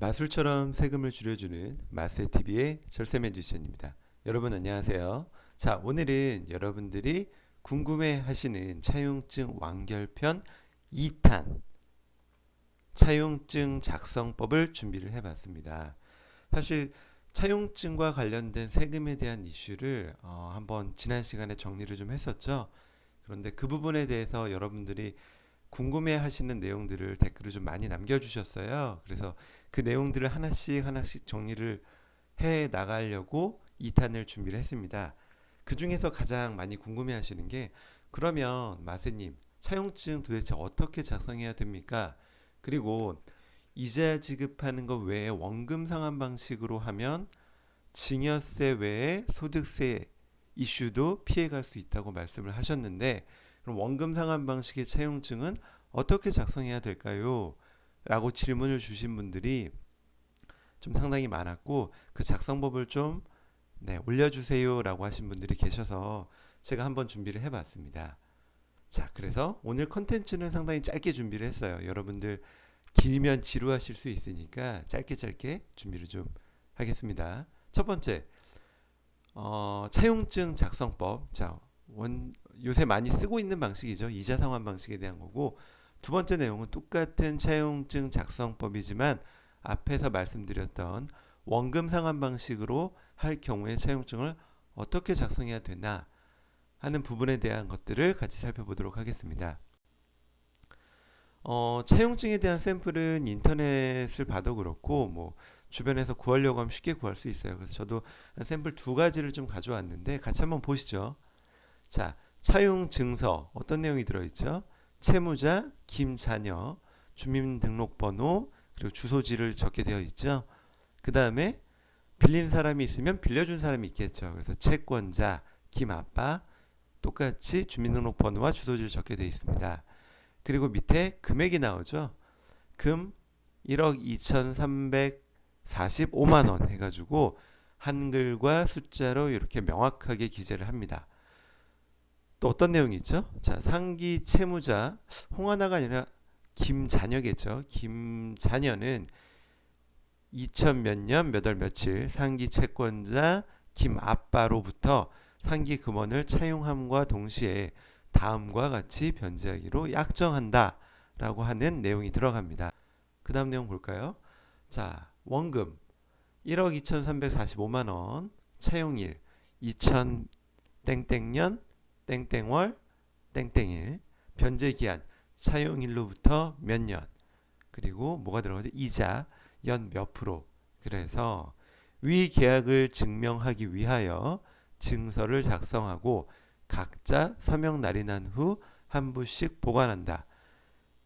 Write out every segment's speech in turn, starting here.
마술처럼 세금을 줄여주는 마세TV의 절세 매지션입니다. 여러분 안녕하세요. 자 오늘은 여러분들이 궁금해 하시는 차용증 완결편 2탄 차용증 작성법을 준비를 해 봤습니다. 사실 차용증과 관련된 세금에 대한 이슈를 어, 한번 지난 시간에 정리를 좀 했었죠. 그런데 그 부분에 대해서 여러분들이 궁금해 하시는 내용들을 댓글을 좀 많이 남겨주셨어요. 그래서 그 내용들을 하나씩 하나씩 정리를 해 나가려고 2탄을 준비를 했습니다. 그 중에서 가장 많이 궁금해 하시는 게 그러면 마세님 차용증 도대체 어떻게 작성해야 됩니까? 그리고 이자 지급하는 것 외에 원금 상환 방식으로 하면 증여세 외에 소득세 이슈도 피해갈 수 있다고 말씀을 하셨는데 그럼 원금 상환 방식의 차용증은 어떻게 작성해야 될까요? 라고 질문을 주신 분들이 좀 상당히 많았고 그 작성법을 좀 네, 올려주세요 라고 하신 분들이 계셔서 제가 한번 준비를 해봤습니다. 자, 그래서 오늘 컨텐츠는 상당히 짧게 준비를 했어요. 여러분들 길면 지루하실 수 있으니까 짧게 짧게 준비를 좀 하겠습니다. 첫 번째, 어, 차용증 작성법. 자, 원, 요새 많이 쓰고 있는 방식이죠. 이자 상환 방식에 대한 거고 두 번째 내용은 똑같은 차용증 작성법이지만 앞에서 말씀드렸던 원금 상환 방식으로 할 경우에 차용증을 어떻게 작성해야 되나 하는 부분에 대한 것들을 같이 살펴보도록 하겠습니다. 어, 차용증에 대한 샘플은 인터넷을 봐도 그렇고 뭐 주변에서 구하려고 하면 쉽게 구할 수 있어요. 그래서 저도 샘플 두 가지를 좀 가져왔는데 같이 한번 보시죠. 자, 차용 증서 어떤 내용이 들어있죠? 채무자, 김자녀, 주민등록번호, 그리고 주소지를 적게 되어 있죠. 그 다음에 빌린 사람이 있으면 빌려준 사람이 있겠죠. 그래서 채권자, 김아빠, 똑같이 주민등록번호와 주소지를 적게 되어 있습니다. 그리고 밑에 금액이 나오죠. 금 1억 2,345만 원 해가지고 한글과 숫자로 이렇게 명확하게 기재를 합니다. 또 어떤 내용이 있죠? 자, 상기 채무자 홍하나가 아니라 김자녀겠죠. 김자녀는 2000 몇 년 몇 월 며칠 상기 채권자 김아빠로부터 상기 금원을 차용함과 동시에 다음과 같이 변제하기로 약정한다 라고 하는 내용이 들어갑니다. 그 다음 내용 볼까요? 자, 원금 1억 2345만원 차용일 2000 땡땡년 땡땡월 땡땡일 변제 기한 차용일로부터 몇 년 그리고 뭐가 들어가죠? 이자 연 몇 프로 그래서 위 계약을 증명하기 위하여 증서를 작성하고 각자 서명 날이 난 후 한 부씩 보관한다.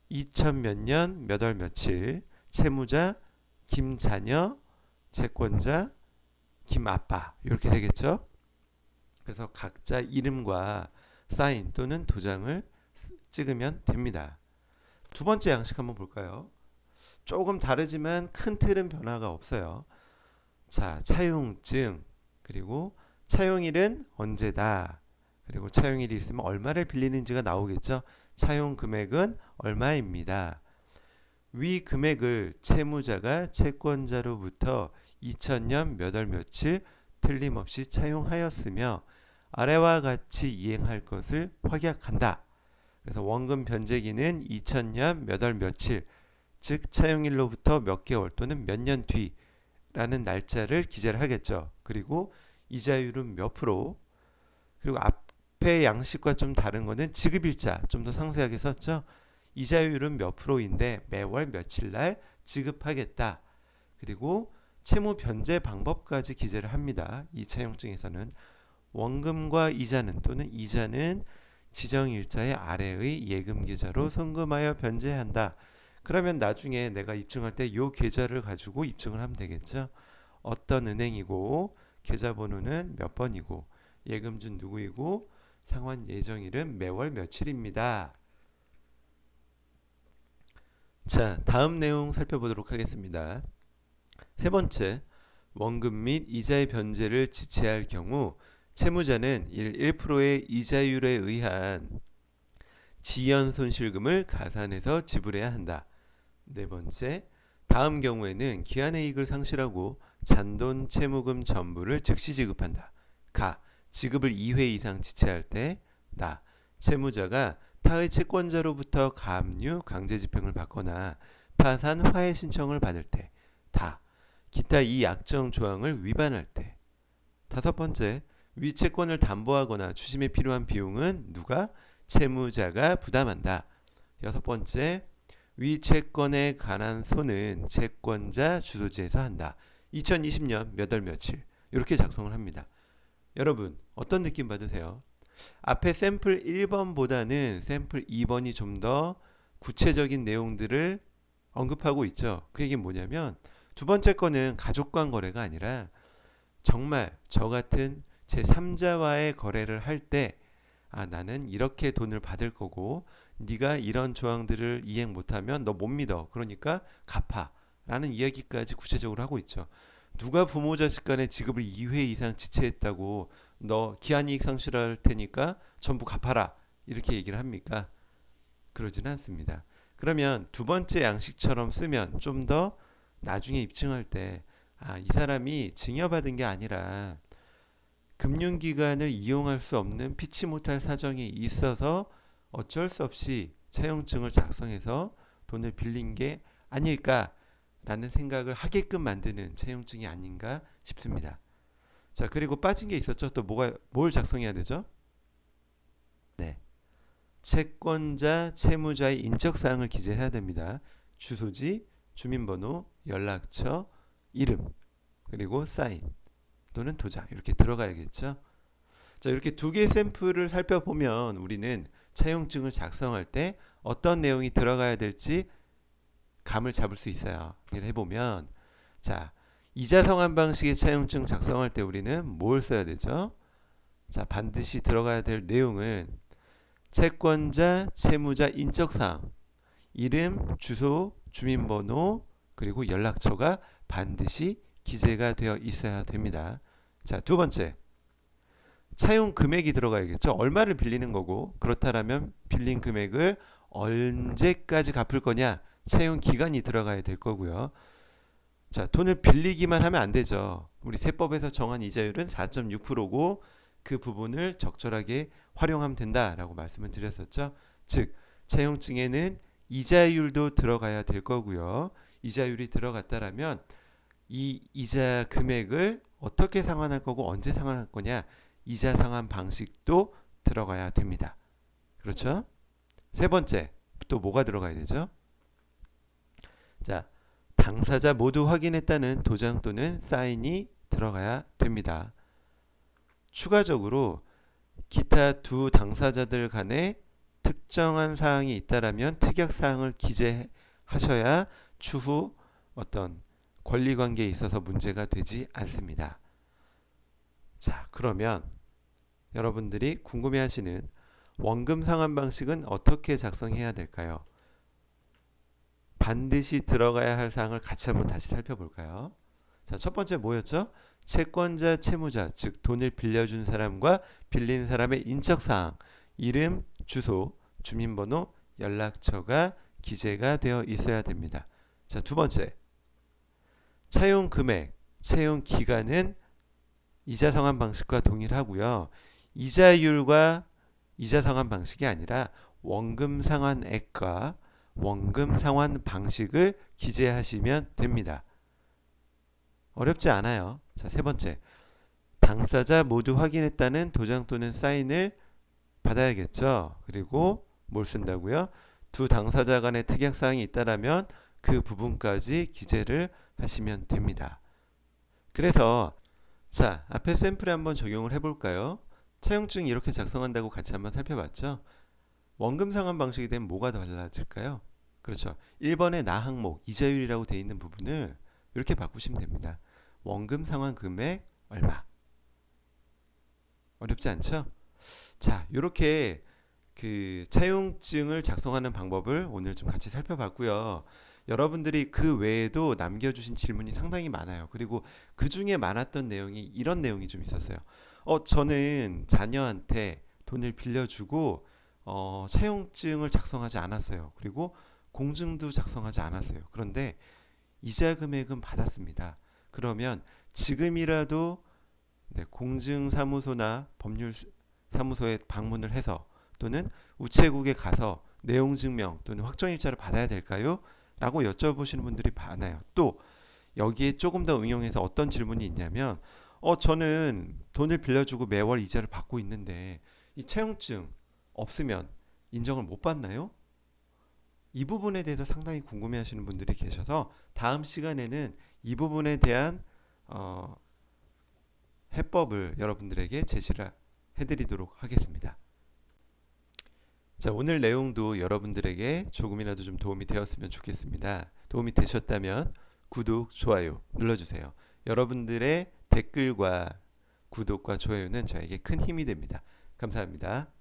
2000 몇 년 몇 월 며칠 채무자 김자녀 채권자 김아빠 이렇게 되겠죠. 그래서 각자 이름과 사인 또는 도장을 찍으면 됩니다. 두 번째 양식 한번 볼까요? 조금 다르지만 큰 틀은 변화가 없어요. 자, 차용증 그리고 차용일은 언제다. 그리고 차용일이 있으면 얼마를 빌리는지가 나오겠죠. 차용 금액은 얼마입니다. 위 금액을 채무자가 채권자로부터 2000년 몇 월 며칠 틀림없이 차용하였으며 아래와 같이 이행할 것을 확약한다. 그래서 원금 변제기는 2000년 몇 월 며칠, 즉 차용일로부터 몇 개월 또는 몇 년 뒤라는 날짜를 기재를 하겠죠. 그리고 이자율은 몇 프로, 그리고 앞에 양식과 좀 다른 거는 지급일자 좀 더 상세하게 썼죠. 이자율은 몇 프로인데 매월 며칠 날 지급하겠다. 그리고 채무 변제 방법까지 기재를 합니다. 이 차용증에서는 원금과 이자는 또는 이자는 지정 일자의 아래의 예금 계좌로 송금하여 변제한다. 그러면 나중에 내가 입증할 때 요 계좌를 가지고 입증을 하면 되겠죠. 어떤 은행이고 계좌번호는 몇 번이고 예금준 누구이고 상환 예정일은 매월 며칠입니다. 자, 다음 내용 살펴보도록 하겠습니다. 세 번째, 원금 및 이자의 변제를 지체할 경우 채무자는 1%의 이자율에 의한 지연 손실금을 가산해서 지불해야 한다. 네 번째, 다음 경우에는 기한이익을 상실하고 잔돈 채무금 전부를 즉시 지급한다. 가 지급을 2회 이상 지체할 때 나 채무자가 타의 채권자로부터 가압류 강제 집행을 받거나 파산 화해 신청을 받을 때 다 기타 이 약정 조항을 위반할 때 다섯 번째 위 채권을 담보하거나 추심에 필요한 비용은 누가 채무자가 부담한다. 여섯 번째 위 채권에 관한 손은 채권자 주소지에서 한다. 2020년 몇 월 며칠 이렇게 작성을 합니다. 여러분 어떤 느낌 받으세요? 앞에 샘플 1번보다는 샘플 2번이 좀 더 구체적인 내용들을 언급하고 있죠. 그 얘기는 뭐냐면 두 번째 거는 가족 간 거래가 아니라 정말 저 같은 제 3자와의 거래를 할 때 아, 나는 이렇게 돈을 받을 거고 네가 이런 조항들을 이행 못하면 너 못 믿어. 그러니까 갚아. 라는 이야기까지 구체적으로 하고 있죠. 누가 부모 자식 간의 지급을 2회 이상 지체했다고 너 기한이익 상실할 테니까 전부 갚아라. 이렇게 얘기를 합니까? 그러지는 않습니다. 그러면 두 번째 양식처럼 쓰면 좀 더 나중에 입증할 때 아, 이 사람이 증여받은 게 아니라 금융기관을 이용할 수 없는 피치 못할 사정이 있어서 어쩔 수 없이 차용증을 작성해서 돈을 빌린 게 아닐까라는 생각을 하게끔 만드는 차용증이 아닌가 싶습니다. 자, 그리고 빠진 게 있었죠. 또 뭐가 뭘 작성해야 되죠? 네. 채권자, 채무자의 인적 사항을 기재해야 됩니다. 주소지, 주민번호, 연락처, 이름, 그리고 사인 또는 도장 이렇게 들어가야겠죠. 자, 이렇게 두 개의 샘플을 살펴보면 우리는 차용증을 작성할 때 어떤 내용이 들어가야 될지 감을 잡을 수 있어요. 이를 해보면 자 이자 성한 방식의 차용증 작성할 때 우리는 뭘 써야 되죠? 자 반드시 들어가야 될 내용은 채권자, 채무자 인적사항, 이름, 주소, 주민번호 그리고 연락처가 반드시 기재가 되어 있어야 됩니다. 자, 두 번째. 차용 금액이 들어가야겠죠. 얼마를 빌리는 거고 그렇다면 빌린 금액을 언제까지 갚을 거냐 차용 기간이 들어가야 될 거고요. 자, 돈을 빌리기만 하면 안 되죠. 우리 세법에서 정한 이자율은 4.6%고 그 부분을 적절하게 활용하면 된다라고 말씀을 드렸었죠. 즉, 차용증에는 이자율도 들어가야 될 거고요. 이자율이 들어갔다라면 이 이자 금액을 어떻게 상환할 거고 언제 상환할 거냐 이자 상환 방식도 들어가야 됩니다. 그렇죠? 세 번째 또 뭐가 들어가야 되죠? 자, 당사자 모두 확인했다는 도장 또는 사인이 들어가야 됩니다. 추가적으로 기타 두 당사자들 간에 특정한 사항이 있다라면 특약 사항을 기재하셔야 추후 어떤 권리 관계에 있어서 문제가 되지 않습니다. 자, 그러면 여러분들이 궁금해 하시는 원금 상환 방식은 어떻게 작성해야 될까요? 반드시 들어가야 할 사항을 같이 한번 다시 살펴볼까요? 자, 첫 번째 뭐였죠? 채권자, 채무자, 즉 돈을 빌려준 사람과 빌린 사람의 인적 사항, 이름, 주소, 주민번호, 연락처가 기재가 되어 있어야 됩니다. 자, 두 번째. 차용 금액, 차용 기간은 이자 상환 방식과 동일하고요. 이자율과 이자 상환 방식이 아니라 원금 상환액과 원금 상환 방식을 기재하시면 됩니다. 어렵지 않아요. 자, 세 번째. 당사자 모두 확인했다는 도장 또는 사인을 받아야겠죠. 그리고 뭘 쓴다고요? 두 당사자 간의 특약 사항이 있다라면 그 부분까지 기재를 하시면 됩니다. 그래서 자, 앞에 샘플에 한번 적용을 해 볼까요? 차용증 이렇게 작성한다고 같이 한번 살펴봤죠? 원금 상환 방식이 되면 뭐가 달라질까요? 그렇죠. 1번의 나 항목 이자율이라고 되어 있는 부분을 이렇게 바꾸시면 됩니다. 원금 상환 금액 얼마? 어렵지 않죠? 자, 이렇게 그 차용증을 작성하는 방법을 오늘 좀 같이 살펴봤고요. 여러분들이 그 외에도 남겨주신 질문이 상당히 많아요. 그리고 그 중에 많았던 내용이 이런 내용이 좀 있었어요. 어, 저는 자녀한테 돈을 빌려주고 어, 차용증을 작성하지 않았어요. 그리고 공증도 작성하지 않았어요. 그런데 이자 금액은 받았습니다. 그러면 지금이라도 네, 공증사무소나 법률사무소에 방문을 해서 또는 우체국에 가서 내용 증명 또는 확정일자를 받아야 될까요? 라고 여쭤보시는 분들이 많아요. 또 여기에 조금 더 응용해서 어떤 질문이 있냐면 어 저는 돈을 빌려주고 매월 이자를 받고 있는데 이 채용증 없으면 인정을 못 받나요? 이 부분에 대해서 상당히 궁금해 하시는 분들이 계셔서 다음 시간에는 이 부분에 대한 어, 해법을 여러분들에게 제시를 해드리도록 하겠습니다. 자, 오늘 내용도 여러분들에게 조금이라도 좀 도움이 되었으면 좋겠습니다. 도움이 되셨다면 구독, 좋아요 눌러주세요. 여러분들의 댓글과 구독과 좋아요는 저에게 큰 힘이 됩니다. 감사합니다.